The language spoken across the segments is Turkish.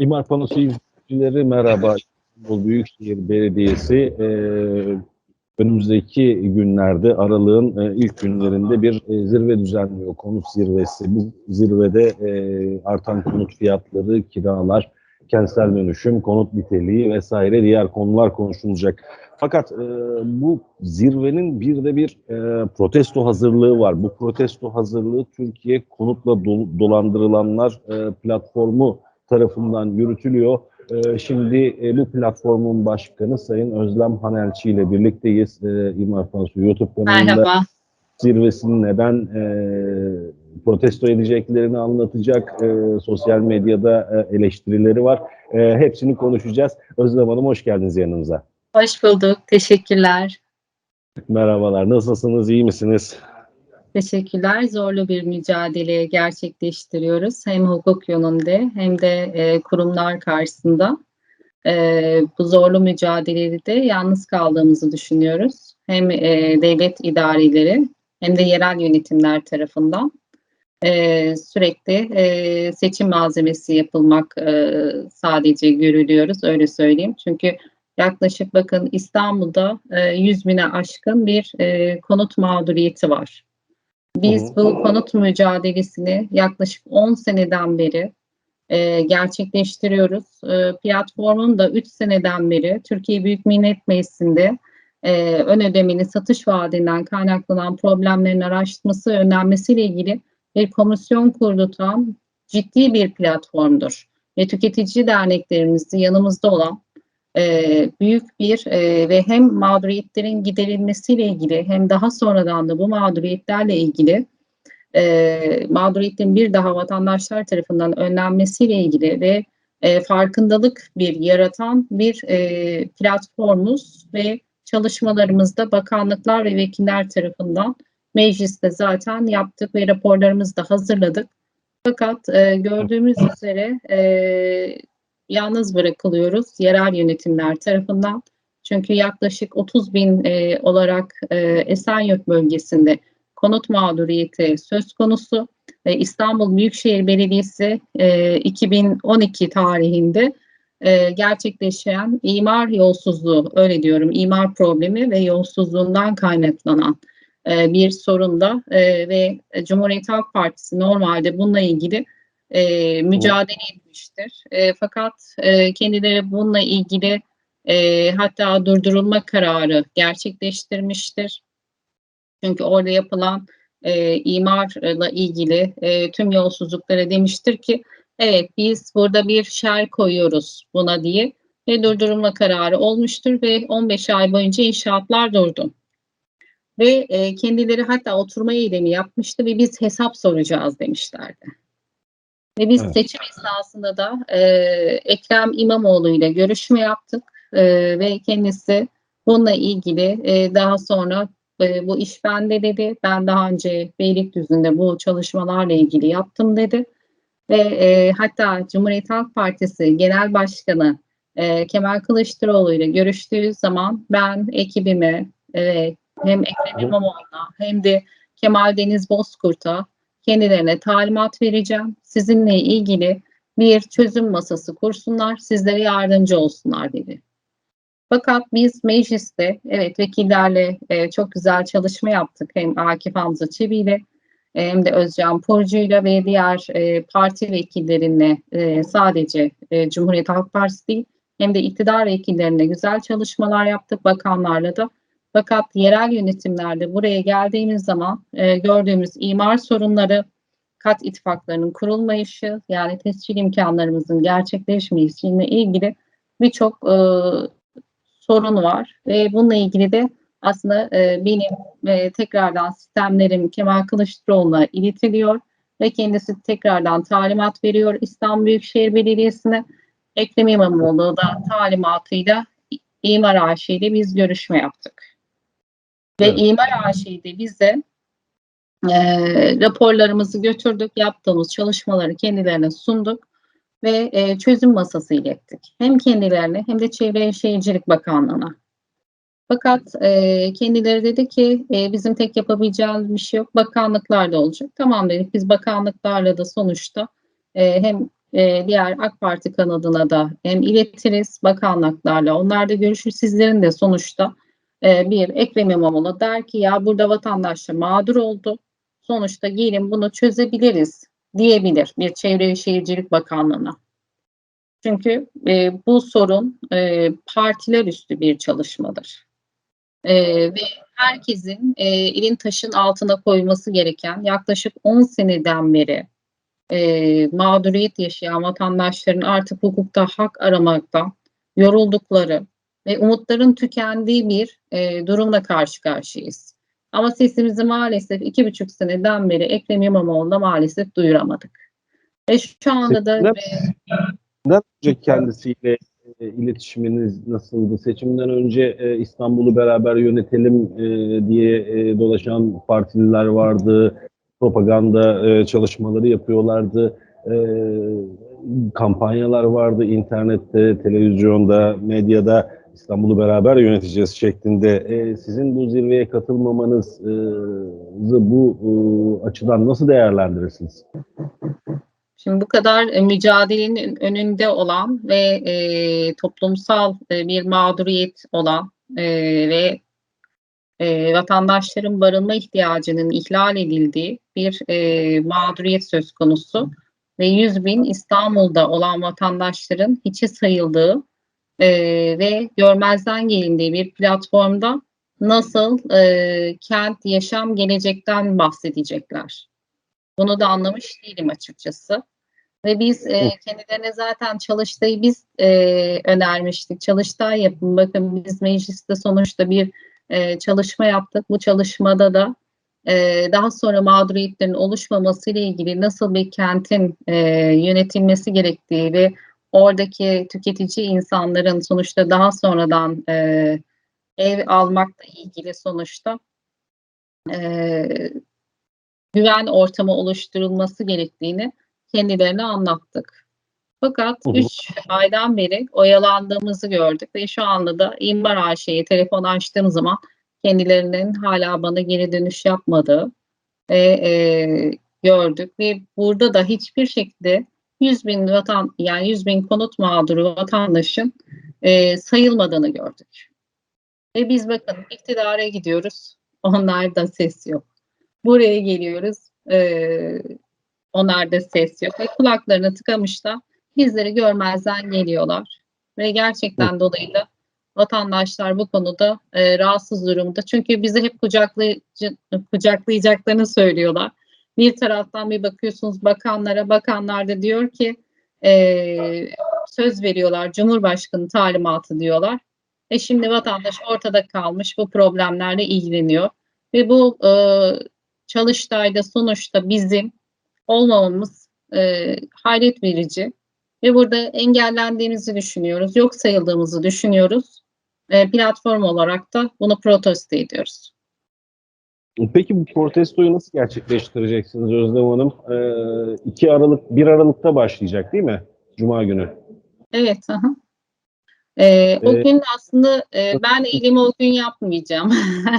İmar Panosu izleyicileri merhaba. İstanbul Büyükşehir Belediyesi e, önümüzdeki günlerde aralığın e, ilk günlerinde bir e, zirve düzenliyor. Konut zirvesi. Bu zirvede e, artan konut fiyatları, kiralar, kentsel dönüşüm, konut niteliği vesaire diğer konular konuşulacak. Fakat e, bu zirvenin bir de bir e, protesto hazırlığı var. Bu protesto hazırlığı Türkiye Konutla Dol- Dolandırılanlar e, platformu tarafından yürütülüyor. E, şimdi e, bu platformun başkanı Sayın Özlem Hanelçi ile birlikteyiz. E, İmar Panosu YouTube kanalında Merhaba. zirvesini neden e, protesto edeceklerini anlatacak. E, sosyal medyada e, eleştirileri var. E, hepsini konuşacağız. Özlem Hanım hoş geldiniz yanımıza. Hoş bulduk. Teşekkürler. Merhabalar. Nasılsınız? iyi misiniz? Teşekkürler. Zorlu bir mücadele gerçekleştiriyoruz. Hem hukuk yönünde hem de e, kurumlar karşısında. E, bu zorlu mücadelede de yalnız kaldığımızı düşünüyoruz. Hem e, devlet idareleri hem de yerel yönetimler tarafından e, sürekli e, seçim malzemesi yapılmak e, sadece görülüyoruz. Öyle söyleyeyim. Çünkü yaklaşık bakın İstanbul'da e, 100 bine aşkın bir e, konut mağduriyeti var. Biz bu konut mücadelesini yaklaşık 10 seneden beri e, gerçekleştiriyoruz. E, platformun da 3 seneden beri Türkiye Büyük Millet Meclisi'nde e, ön ödemenin satış vaadinden kaynaklanan problemlerin araştırması ve önlenmesiyle ilgili bir komisyon kurdutan ciddi bir platformdur. Ve tüketici derneklerimizde yanımızda olan e, büyük bir e, ve hem mağduriyetlerin giderilmesiyle ilgili hem daha sonradan da bu mağduriyetlerle ilgili e, mağduriyetlerin bir daha vatandaşlar tarafından önlenmesiyle ilgili ve e, farkındalık bir yaratan bir e, platformumuz ve çalışmalarımızda bakanlıklar ve vekiller tarafından mecliste zaten yaptık ve raporlarımızı da hazırladık. Fakat e, gördüğümüz üzere e, yalnız bırakılıyoruz yerel yönetimler tarafından. Çünkü yaklaşık 30 bin e, olarak e, Esenyurt bölgesinde konut mağduriyeti söz konusu. E, İstanbul Büyükşehir Belediyesi e, 2012 tarihinde e, gerçekleşen imar yolsuzluğu, öyle diyorum, imar problemi ve yolsuzluğundan kaynaklanan e, bir sorunda e, ve Cumhuriyet Halk Partisi normalde bununla ilgili e, mücadele etmiştir. E, fakat e, kendileri bununla ilgili e, hatta durdurulma kararı gerçekleştirmiştir. Çünkü orada yapılan e, imarla ilgili e, tüm yolsuzluklara demiştir ki evet biz burada bir şer koyuyoruz buna diye ve durdurulma kararı olmuştur ve 15 ay boyunca inşaatlar durdu. Ve e, kendileri hatta oturma eylemi yapmıştı ve biz hesap soracağız demişlerdi. Ve biz Evet. seçim esnasında da e, Ekrem İmamoğlu ile görüşme yaptık e, ve kendisi bununla ilgili e, daha sonra e, bu iş bende dedi. Ben daha önce Beylikdüzü'nde bu çalışmalarla ilgili yaptım dedi. Ve e, hatta Cumhuriyet Halk Partisi Genel Başkanı e, Kemal Kılıçdaroğlu ile görüştüğü zaman ben ekibime e, hem Ekrem İmamoğlu'na hem de Kemal Deniz Bozkurt'a kendilerine talimat vereceğim. Sizinle ilgili bir çözüm masası kursunlar, sizlere yardımcı olsunlar dedi. Fakat biz mecliste evet vekillerle e, çok güzel çalışma yaptık. Hem Akif Hamza Çebi ile e, hem de Özcan Porcu'yla ve diğer e, parti vekillerinle e, sadece e, Cumhuriyet Halk Partisi değil hem de iktidar vekillerine güzel çalışmalar yaptık bakanlarla da. Fakat yerel yönetimlerde buraya geldiğimiz zaman e, gördüğümüz imar sorunları, kat ittifaklarının kurulmayışı yani tescil imkanlarımızın gerçekleşmeyişiyle ilgili birçok e, sorun var ve bununla ilgili de aslında e, benim e, tekrardan sistemlerim Kemal Kılıçdaroğlu'na iletiliyor ve kendisi tekrardan talimat veriyor İstanbul Büyükşehir Belediyesi'ne. Ekrem İmamoğlu da talimatıyla İmar AŞ ile biz görüşme yaptık. Ve Evet. İmar AŞ'de bize e, raporlarımızı götürdük, yaptığımız çalışmaları kendilerine sunduk ve e, çözüm masası ilettik. Hem kendilerine hem de Çevre Şehircilik Bakanlığı'na. Fakat e, kendileri dedi ki e, bizim tek yapabileceğimiz bir şey yok. Bakanlıklar da olacak. Tamam dedik biz bakanlıklarla da sonuçta e, hem e, diğer AK Parti kanadına da hem iletiriz bakanlıklarla. Onlar da görüşür. Sizlerin de sonuçta e, bir Ekrem İmamoğlu der ki ya burada vatandaşlar mağdur oldu. Sonuçta gelin bunu çözebiliriz diyebilir bir Çevre ve Şehircilik Bakanlığı'na. Çünkü e, bu sorun e, partiler üstü bir çalışmadır. E, ve herkesin e, elin taşın altına koyması gereken yaklaşık 10 seneden beri e, mağduriyet yaşayan vatandaşların artık hukukta hak aramaktan yoruldukları ve umutların tükendiği bir e, durumla karşı karşıyayız. Ama sesimizi maalesef iki buçuk seneden beri Ekrem İmamoğlu'na maalesef duyuramadık. Ve şu anda da e, Seçimden önce kendisiyle e, iletişiminiz nasıldı? Seçimden önce e, İstanbul'u beraber yönetelim e, diye e, dolaşan partililer vardı. Propaganda e, çalışmaları yapıyorlardı. E, kampanyalar vardı internette, televizyonda, medyada İstanbul'u beraber yöneteceğiz şeklinde. E, sizin bu zirveye katılmamanızı bu e, açıdan nasıl değerlendirirsiniz? Şimdi bu kadar e, mücadelenin önünde olan ve e, toplumsal e, bir mağduriyet olan e, ve e, vatandaşların barınma ihtiyacının ihlal edildiği bir e, mağduriyet söz konusu ve 100 bin İstanbul'da olan vatandaşların hiçe sayıldığı e, ve görmezden gelindiği bir platformda nasıl e, kent, yaşam, gelecekten bahsedecekler. Bunu da anlamış değilim açıkçası. Ve biz e, kendilerine zaten çalıştayı biz e, önermiştik. Çalıştay yapın. Bakın biz mecliste sonuçta bir e, çalışma yaptık. Bu çalışmada da e, daha sonra mağduriyetlerin oluşmaması ile ilgili nasıl bir kentin e, yönetilmesi gerektiği ve oradaki tüketici insanların sonuçta daha sonradan e, ev almakla ilgili sonuçta e, güven ortamı oluşturulması gerektiğini kendilerine anlattık. Fakat Hı hı. 3 aydan beri oyalandığımızı gördük ve şu anda da İmbar AŞ'ye telefon açtığım zaman kendilerinin hala bana geri dönüş yapmadığı ve e, gördük ve burada da hiçbir şekilde 100 bin vatan yani 100 bin konut mağduru vatandaşın e, sayılmadığını gördük. Ve biz bakın iktidara gidiyoruz. Onlarda ses yok. Buraya geliyoruz. E, onlarda ses yok. Ve kulaklarını tıkamışlar. Bizleri görmezden geliyorlar. Ve gerçekten dolayı da vatandaşlar bu konuda e, rahatsız durumda. Çünkü bizi hep kucaklayıcı, kucaklayacaklarını söylüyorlar. Bir taraftan bir bakıyorsunuz bakanlara, bakanlar da diyor ki e, söz veriyorlar, Cumhurbaşkanı talimatı diyorlar. E şimdi vatandaş ortada kalmış, bu problemlerle ilgileniyor. Ve bu e, çalıştayda sonuçta bizim olmamamız e, hayret verici. Ve burada engellendiğimizi düşünüyoruz, yok sayıldığımızı düşünüyoruz. E, platform olarak da bunu protesto ediyoruz. Peki bu protestoyu nasıl gerçekleştireceksiniz Özlem Hanım? Ee, 2 Aralık, 1 Aralık'ta başlayacak değil mi? Cuma günü. Evet. Aha. Ee, o Ee, gün aslında e, ben eylemi o gün yapmayacağım.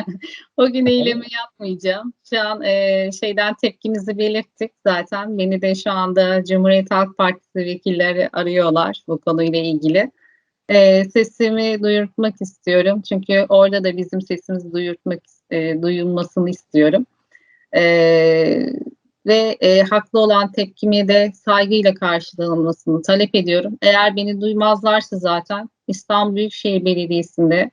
o gün eylemi yapmayacağım. Şu an e, şeyden tepkimizi belirttik zaten. Beni de şu anda Cumhuriyet Halk Partisi vekilleri arıyorlar bu konuyla ilgili. E, sesimi duyurtmak istiyorum. Çünkü orada da bizim sesimizi duyurtmak, e, duyulmasını istiyorum. E, ve e, haklı olan tepkimi de saygıyla karşılanmasını talep ediyorum. Eğer beni duymazlarsa zaten İstanbul Büyükşehir Belediyesi'nde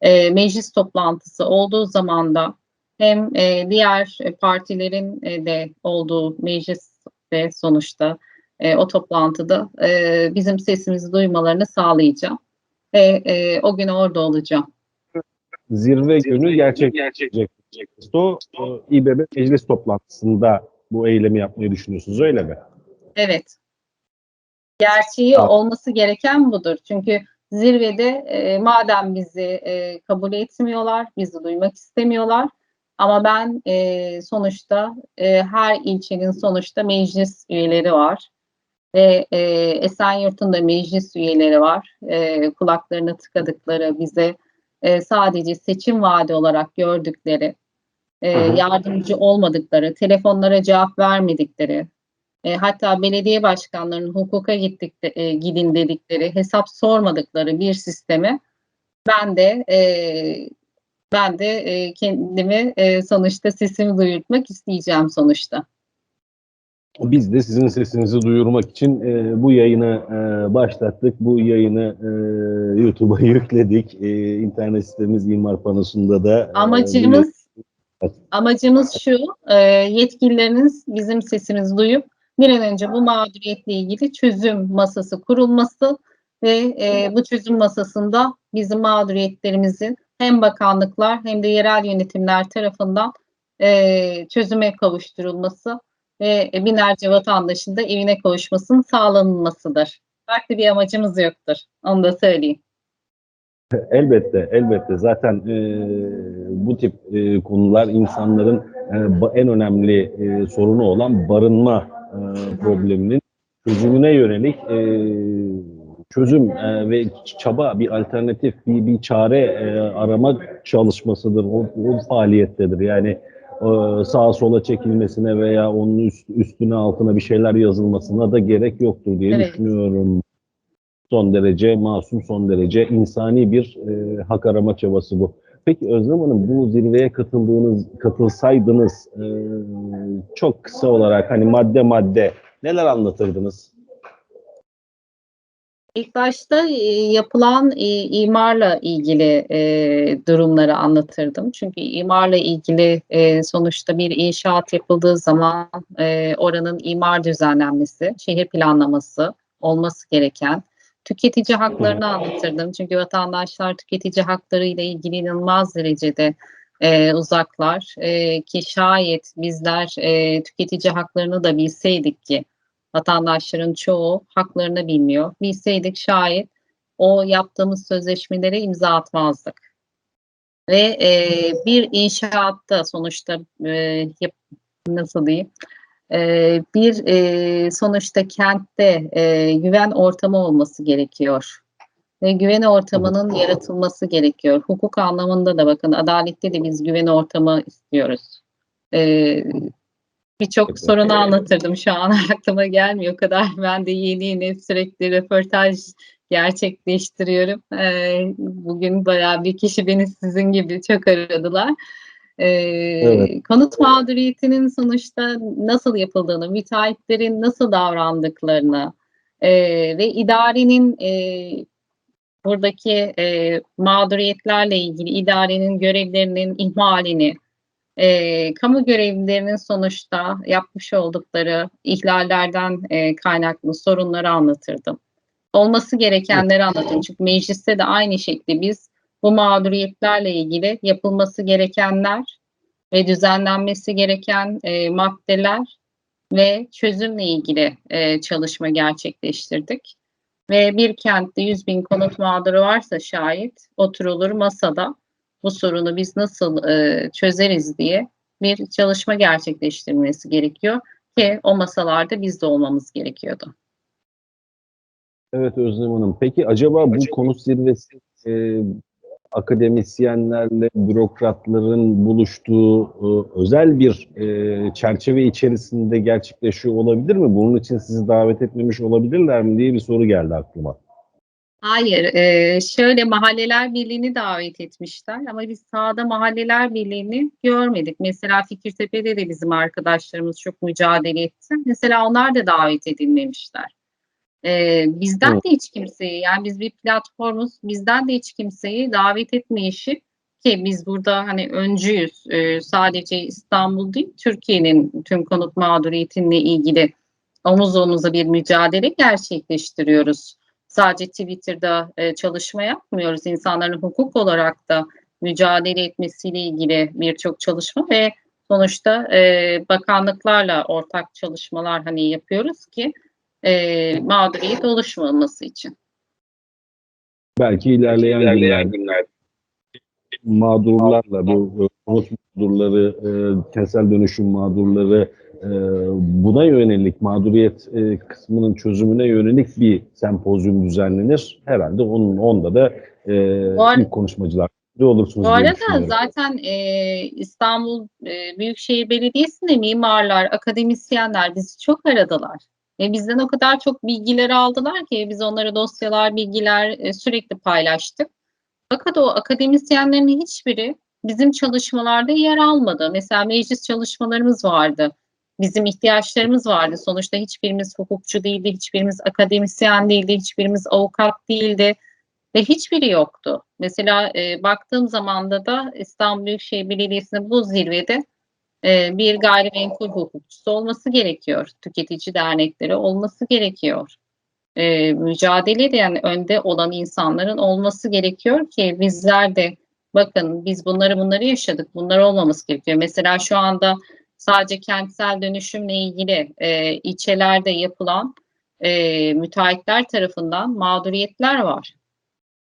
e, meclis toplantısı olduğu zaman da hem e, diğer partilerin e, de olduğu mecliste sonuçta e, o toplantıda e, bizim sesimizi duymalarını sağlayacağım. Ve e, o gün orada olacağım. Zirve günü gerçekleşecek. O e, İBB meclis toplantısında bu eylemi yapmayı düşünüyorsunuz öyle mi? Evet. Gerçeği Tamam. olması gereken budur. Çünkü zirvede e, madem bizi e, kabul etmiyorlar, bizi duymak istemiyorlar. Ama ben e, sonuçta e, her ilçenin sonuçta meclis üyeleri var. Ve e, Esenyurt'un da meclis üyeleri var. E, kulaklarına tıkadıkları bize e, sadece seçim vaadi olarak gördükleri, e, yardımcı olmadıkları, telefonlara cevap vermedikleri, e, hatta belediye başkanlarının hukuka gittik de- e, gidin dedikleri, hesap sormadıkları bir sisteme ben de e, ben de e, kendimi e, sonuçta sesimi duyurtmak isteyeceğim sonuçta. Biz de sizin sesinizi duyurmak için e, bu yayını e, başlattık. Bu yayını e, YouTube'a yükledik. E, internet sitemiz İmar Panosu'nda da. e, Amacımız amacımız şu, e, yetkilileriniz bizim sesimizi duyup bir an önce bu mağduriyetle ilgili çözüm masası kurulması ve e, bu çözüm masasında bizim mağduriyetlerimizin hem bakanlıklar hem de yerel yönetimler tarafından e, çözüme kavuşturulması ve binlerce vatandaşın da evine kavuşmasının sağlanılmasıdır. Farklı bir amacımız yoktur. Onu da söyleyeyim. Elbette, elbette. Zaten e, bu tip e, konular insanların e, en önemli e, sorunu olan barınma e, probleminin çözümüne yönelik e, çözüm e, ve çaba, bir alternatif, bir, bir çare e, arama çalışmasıdır. O, o faaliyettedir. Yani sağa sola çekilmesine veya onun üst, üstüne altına bir şeyler yazılmasına da gerek yoktur diye Evet. düşünüyorum son derece masum, son derece insani bir e, hak arama çabası bu. Peki Özlem Hanım bu zirveye katıldığınız, katılsaydınız e, çok kısa olarak hani madde madde neler anlatırdınız? İlk başta e, yapılan e, imarla ilgili e, durumları anlatırdım. Çünkü imarla ilgili sonuçta bir inşaat yapıldığı zaman oranın imar düzenlenmesi, şehir planlaması olması gereken tüketici haklarını anlatırdım. Çünkü vatandaşlar tüketici hakları ile ilgili inanılmaz derecede uzaklar ki şayet bizler tüketici haklarını da bilseydik ki vatandaşların çoğu haklarını bilmiyor. Bilseydik şayet o yaptığımız sözleşmelere imza atmazdık. Ve e, bir inşaatta sonuçta e, nasıl diyeyim e, bir e, sonuçta kentte e, güven ortamı olması gerekiyor. Ve güven ortamının yaratılması gerekiyor. Hukuk anlamında da bakın adalette de biz güven ortamı istiyoruz. E, Birçok sorunu anlatırdım şu an aklıma gelmiyor o kadar. Ben de yeni yeni sürekli röportaj gerçekleştiriyorum. Ee, bugün bayağı bir kişi beni sizin gibi çok aradılar. Ee, Evet. Konut mağduriyetinin sonuçta nasıl yapıldığını, müteahhitlerin nasıl davrandıklarını e, ve idarenin e, buradaki e, mağduriyetlerle ilgili idarenin görevlerinin ihmalini, e, kamu görevlilerinin sonuçta yapmış oldukları ihlallerden e, kaynaklı sorunları anlatırdım. Olması gerekenleri anlatırdım. Çünkü mecliste de aynı şekilde biz bu mağduriyetlerle ilgili yapılması gerekenler ve düzenlenmesi gereken e, maddeler ve çözümle ilgili e, çalışma gerçekleştirdik. Ve bir kentte 100 bin konut mağduru varsa şayet oturulur masada bu sorunu biz nasıl e, çözeriz diye bir çalışma gerçekleştirilmesi gerekiyor ki o masalarda biz de olmamız gerekiyordu. Evet Özlem Hanım. Peki acaba bu konut zirvesi e, akademisyenlerle bürokratların buluştuğu e, özel bir e, çerçeve içerisinde gerçekleşiyor olabilir mi? Bunun için sizi davet etmemiş olabilirler mi diye bir soru geldi aklıma. Hayır, e, şöyle Mahalleler Birliği'ni davet etmişler ama biz sahada Mahalleler Birliği'ni görmedik. Mesela Fikirtepe'de de bizim arkadaşlarımız çok mücadele etti. Mesela onlar da davet edilmemişler. E, bizden Evet. de hiç kimseyi, yani biz bir platformuz, bizden de hiç kimseyi davet etmeyişi ki biz burada hani öncüyüz. E, sadece İstanbul değil, Türkiye'nin tüm konut mağduriyetinle ilgili omuz omuza bir mücadele gerçekleştiriyoruz sadece Twitter'da e, çalışma yapmıyoruz. İnsanların hukuk olarak da mücadele etmesiyle ilgili birçok çalışma ve sonuçta e, bakanlıklarla ortak çalışmalar hani yapıyoruz ki e, mağduriyet oluşmaması için. Belki ilerleyen, günlerde mağdurlarla bu e, konut mağdurları, e, kentsel dönüşüm mağdurları e, buna yönelik mağduriyet e, kısmının çözümüne yönelik bir sempozyum düzenlenir. Herhalde onun onda da e, Bu ilk konuşmacılar olursunuz. Bu arada zaten e, İstanbul e, Büyükşehir Belediyesi'nde mimarlar, akademisyenler bizi çok aradılar. Ve bizden o kadar çok bilgiler aldılar ki biz onlara dosyalar, bilgiler e, sürekli paylaştık. Fakat o akademisyenlerin hiçbiri bizim çalışmalarda yer almadı. Mesela meclis çalışmalarımız vardı. Bizim ihtiyaçlarımız vardı. Sonuçta hiçbirimiz hukukçu değildi, hiçbirimiz akademisyen değildi, hiçbirimiz avukat değildi ve hiçbiri yoktu. Mesela e, baktığım zamanda da İstanbul Büyükşehir Belediyesi'nde bu zirvede e, bir gayrimenkul hukukçusu olması gerekiyor. Tüketici dernekleri olması gerekiyor. E, mücadele eden önde olan insanların olması gerekiyor ki bizler de bakın biz bunları bunları yaşadık. Bunlar olmaması gerekiyor. Mesela şu anda sadece kentsel dönüşümle ilgili e, ilçelerde yapılan e, müteahhitler tarafından mağduriyetler var.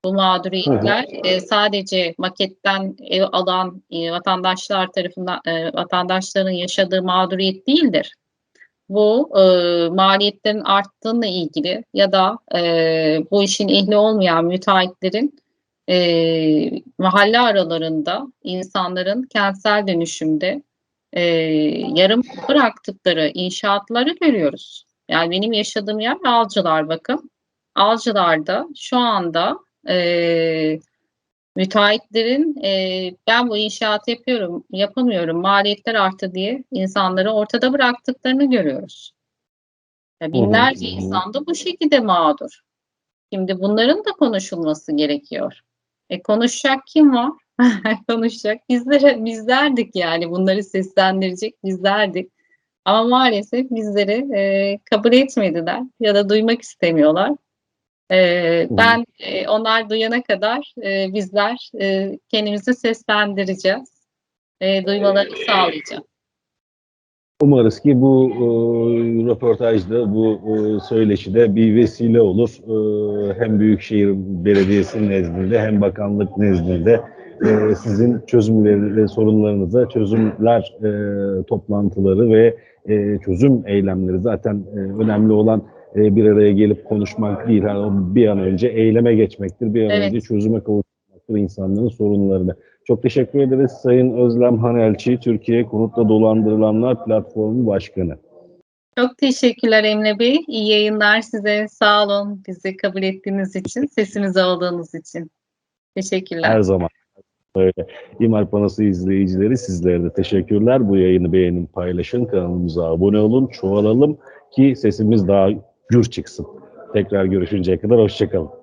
Bu mağduriyetler e, sadece maketten ev alan e, vatandaşlar tarafından e, vatandaşların yaşadığı mağduriyet değildir. Bu e, maliyetlerin arttığıyla ilgili ya da e, bu işin ehli olmayan müteahhitlerin e, mahalle aralarında insanların kentsel dönüşümde e, yarım bıraktıkları inşaatları görüyoruz. Yani benim yaşadığım yer Alcılar bakın. Alcılar'da şu anda e, müteahhitlerin e, ben bu inşaatı yapıyorum, yapamıyorum, maliyetler arttı diye insanları ortada bıraktıklarını görüyoruz. Ya binlerce hı. insan da bu şekilde mağdur. Şimdi bunların da konuşulması gerekiyor. E konuşacak kim var? konuşacak bizlere bizlerdik yani bunları seslendirecek bizlerdik. Ama maalesef bizleri e, kabul etmediler ya da duymak istemiyorlar. E, ben e, onlar duyana kadar e, bizler e, kendimizi seslendireceğiz. E, duymalarını sağlayacağız. Umarız ki bu e, röportajda, bu e, söyleşide bir vesile olur. E, hem Büyükşehir Belediyesi nezdinde hem bakanlık nezdinde e, sizin çözümleri ve sorunlarınıza çözümler e, toplantıları ve e, çözüm eylemleri zaten e, önemli olan e, bir araya gelip konuşmak değil. Yani bir an önce eyleme geçmektir, bir an Evet. önce çözüme kavuşmaktır insanların sorunlarını. Çok teşekkür ederiz Sayın Özlem Hanelçi, Türkiye Konutla Dolandırılanlar Platformu Başkanı. Çok teşekkürler Emre Bey. İyi yayınlar size. Sağ olun bizi kabul ettiğiniz için, sesimizi aldığınız için. Teşekkürler. Her zaman öyle. İmar Panosu izleyicileri sizlere de teşekkürler. Bu yayını beğenin, paylaşın, kanalımıza abone olun, çoğalalım ki sesimiz daha gür çıksın. Tekrar görüşünceye kadar hoşçakalın.